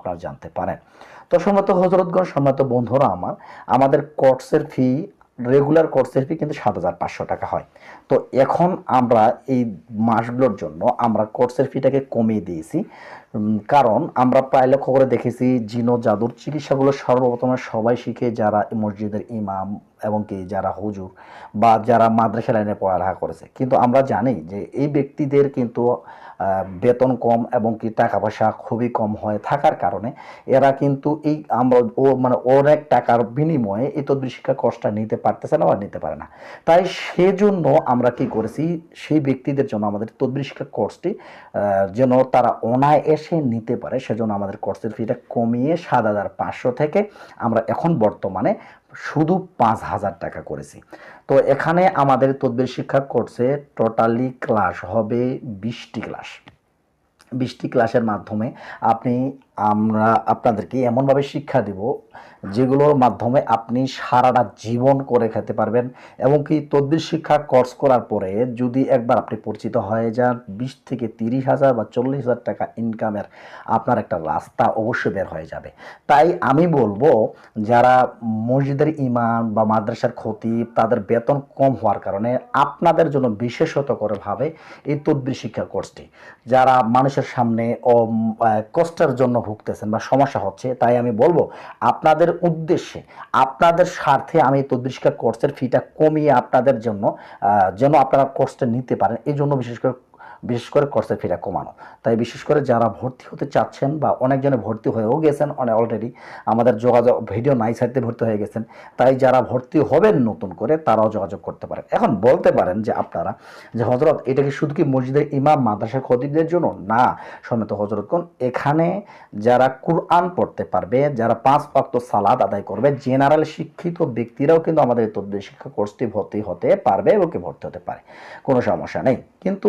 আপনারা জানতে পারেন। তো সম্মত হজরতগঞ্জ সম্মত বন্ধুরা আমার, আমাদের কোর্সের ফি রেগুলার কোর্সের ফি কিন্তু সাত হাজার পাঁচশো টাকা হয়। তো এখন আমরা এই মাসগুলোর জন্য আমরা কোর্সের ফিটাকে কমিয়ে দিয়েছি। কারণ আমরা প্রায় লক্ষ্য করে দেখেছি, জিনো, জাদুর চিকিৎসাগুলো সর্বপ্রথমে সবাই শিখে, যারা মসজিদের ইমাম এবং কি যারা হুজুর বা যারা মাদ্রাসা লাইনে পড়ালেখা করেছে। কিন্তু আমরা জানি যে এই ব্যক্তিদের কিন্তু বেতন কম এবং কি টাকা পয়সা খুবই কম হয় থাকার কারণে এরা কিন্তু এই আমরা ও মানে অনেক টাকার বিনিময়ে এই তদ্বির শিক্ষা কোর্সটা নিতে পারতেছে না বা নিতে পারে না। তাই সেজন্য আমরা কি করেছি, সেই ব্যক্তিদের জন্য আমাদের তদ্বির শিক্ষা কোর্সটি যেন তারা অনায়াসে নিতে পারে, সেজন্য আমাদের কোর্সের ফিটা কমিয়ে সাত হাজার পাঁচশো থেকে আমরা এখন বর্তমানে শুধু পাঁচ হাজার টাকা করেছি। তো এখানে আমাদের তদ্বির শিক্ষা করছে টোটালি ক্লাস হবে বিশটি ক্লাস বিশটি ক্লাসের মাধ্যমে আপনি আমরা আপনাদেরকে এমনভাবে শিক্ষা দিব যেগুলোর মাধ্যমে আপনি সারাটা জীবন করে খেতে পারবেন এবং কি তদ্বির শিক্ষা কোর্স করার পরে যদি একবার আপনি পরিচিত হয়ে যান, বিশ থেকে তিরিশ হাজার বা চল্লিশ হাজার টাকা ইনকামের আপনার একটা রাস্তা অবশ্যই বের হয়ে যাবে। তাই আমি বলব, যারা মসজিদের ইমাম বা মাদ্রাসার খতিব, তাদের বেতন কম হওয়ার কারণে আপনাদের জন্য বিশেষত করে ভাবে এই তদ্বির শিক্ষা কোর্সটি যারা মানুষের সামনে কষ্টের জন্য ভুগতেছেন বা সমস্যা হচ্ছে, তাই আমি বলব আপনাদের উদ্দেশ্যে, আপনাদের স্বার্থে আমি তদ্বির কোর্সের ফিটা কমিয়ে আপনাদের জন্য যেন আপনারা কোর্সটা নিতে পারেন। এই জন্য বিশেষ করে বিশেষ করে কোর্সের ফিটা কমানো। তাই বিশেষ করে যারা ভর্তি হতে চাচ্ছেন বা অনেকজনে ভর্তি হয়েও গেছেন অনেক অলরেডি আমাদের যোগাযোগ ভিডিও নাই সাইডে ভর্তি হয়ে গেছেন, তাই যারা ভর্তি হবেন নতুন করে তারাও যোগাযোগ করতে পারেন। এখন বলতে পারেন যে আপনারা যে হজরত এটা কি শুধু কি মসজিদের ইমাম, মাদ্রাসা খতিবদের জন্য? না সমেত হজরতগণ এখানে যারা কুরআন পড়তে পারবে, যারা পাঁচ ওয়াক্ত সালাদ আদায় করবে জেনারেল শিক্ষিত ব্যক্তিরাও কিন্তু আমাদের তদ্বির শিক্ষা কোর্সটি ভর্তি হতে পারবে এবং কি ভর্তি হতে পারে। কোনো সমস্যা নেই। কিন্তু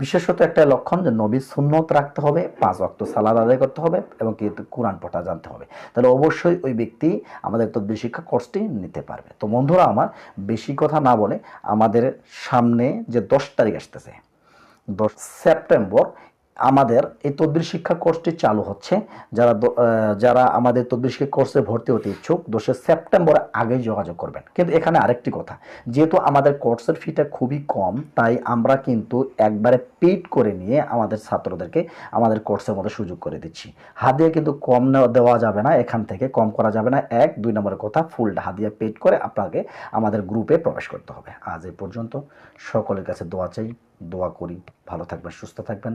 বিশেষত একটা লক্ষণ যে নবী সুন্নত রাখতে হবে, পাঁচ অক্ত সালাদ আদায় করতে হবে এবং কি কোরআন পটা জানতে হবে। তাহলে অবশ্যই ওই ব্যক্তি আমাদের তদ্বির শিক্ষা কোর্সটি নিতে পারবে। তো বন্ধুরা, আমার বেশি কথা না বলে আমাদের সামনে যে দশ তারিখ আসতেছে, দশ সেপ্টেম্বর আমাদের এই তদ্বির শিক্ষা কোর্সটি চালু হচ্ছে। যারা যারা আমাদের তদ্বির শিক্ষা কোর্সে ভর্তি হতে ইচ্ছুক দোষে সেপ্টেম্বর আগেই যোগাযোগ করবেন। কিন্তু এখানে আরেকটি কথা, যেহেতু আমাদের কোর্সের ফিটা খুবই কম, তাই আমরা কিন্তু একবারে পেড করে নিয়ে আমাদের ছাত্রদেরকে আমাদের কোর্সের মধ্যে সুযোগ করে দিচ্ছি। হাদিয়া কিন্তু কম দেওয়া যাবে না, এখান থেকে কম করা যাবে না। এক, দুই নম্বরের কথা, ফুল হাদিয়া পেড করে আপনাকে আমাদের গ্রুপে প্রবেশ করতে হবে। আজ এই পর্যন্ত সকলের কাছে দোয়া চাই, দোয়া করি। ভালো থাকবেন, সুস্থ থাকবেন।